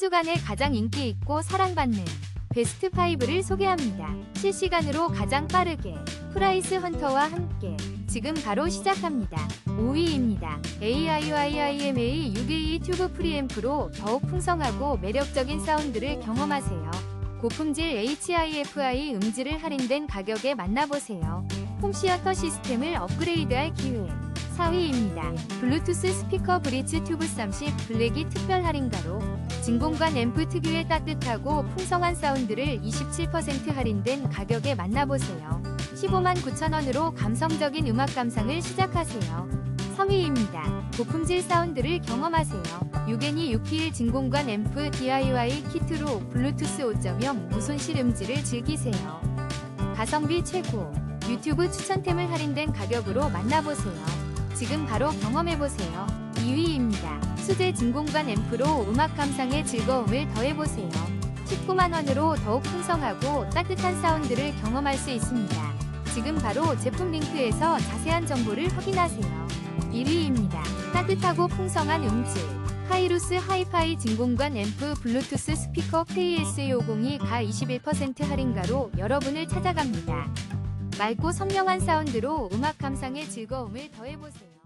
주간에 가장 인기 있고 사랑받는 베스트 5를 소개합니다. 실시간으로 가장 빠르게 프라이스 헌터와 함께 지금 바로 시작합니다. 5위입니다. AIYIMA 6A 튜브 프리앰프로 더욱 풍성하고 매력적인 사운드를 경험하세요. 고품질 HIFI 음질을 할인된 가격에 만나보세요. 홈시어터 시스템을 업그레이드할 기회. 4위입니다. 블루투스 스피커 브릿지 튜브 30 블랙이 특별 할인가로 진공관 앰프 특유의 따뜻하고 풍성한 사운드를 27% 할인된 가격에 만나보세요. 15만 9천원으로 감성적인 음악 감상을 시작하세요. 3위입니다. 고품질 사운드를 경험하세요. 유게니 6PL 진공관 앰프 DIY 키트로 블루투스 5.0 무손실 음질을 즐기세요. 가성비 최고. 유튜브 추천템을 할인된 가격으로 만나보세요. 지금 바로 경험해보세요. 2위입니다. 수제 진공관 앰프로 음악 감상의 즐거움을 더해보세요. 19만원으로 더욱 풍성하고 따뜻한 사운드를 경험할 수 있습니다. 지금 바로 제품 링크에서 자세한 정보를 확인하세요. 1위입니다. 따뜻하고 풍성한 음질. 카이루스 하이파이 진공관 앰프 블루투스 스피커 KS502 가 21% 할인가로 여러분을 찾아갑니다. 맑고 선명한 사운드로 음악 감상의 즐거움을 더해보세요.